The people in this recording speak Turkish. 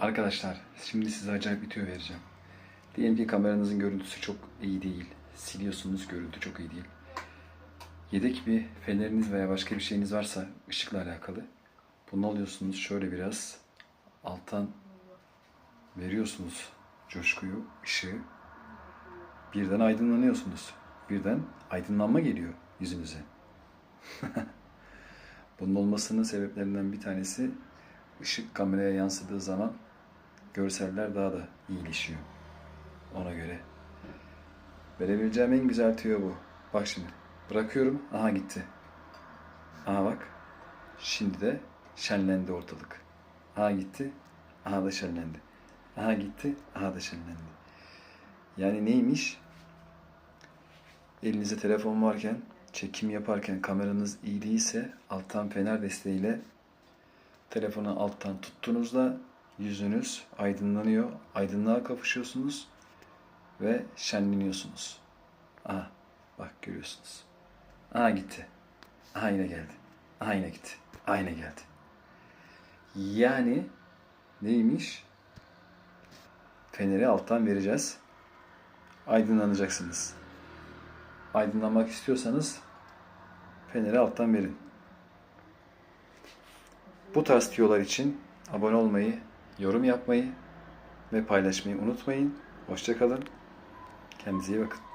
Arkadaşlar şimdi size acayip bir tüyo vereceğim. Diyelim ki kameranızın görüntüsü çok iyi değil. Siliyorsunuz görüntü çok iyi değil. Yedek bir feneriniz veya başka bir şeyiniz varsa ışıkla alakalı. Bunu alıyorsunuz şöyle biraz alttan veriyorsunuz coşkuyu, ışığı. Birden aydınlanıyorsunuz. Birden aydınlanma geliyor yüzünüze. Bunun olmasının sebeplerinden bir tanesi ışık kameraya yansıdığı zaman görseller daha da iyileşiyor. Ona göre. Verebileceğim en güzel tüyo bu. Bak şimdi. Bırakıyorum. Aha gitti. Aha bak. Şimdi de şenlendi ortalık. Aha gitti. Aha da şenlendi. Aha gitti. Aha da şenlendi. Yani neymiş? Elinizde telefon varken, çekim yaparken kameranız iyi değilse alttan fener desteğiyle telefonu alttan tuttuğunuzda yüzünüz aydınlanıyor. Aydınlığa kavuşuyorsunuz ve şenleniyorsunuz. Aha bak görüyorsunuz. Aha gitti. Aha yine geldi. Aha yine gitti. Aha yine geldi. Yani neymiş? Feneri alttan vereceğiz. Aydınlanacaksınız. Aydınlanmak istiyorsanız feneri alttan verin. Bu tarz tüyolar için abone olmayı, yorum yapmayı ve paylaşmayı unutmayın. Hoşçakalın. Kendinize iyi bakın.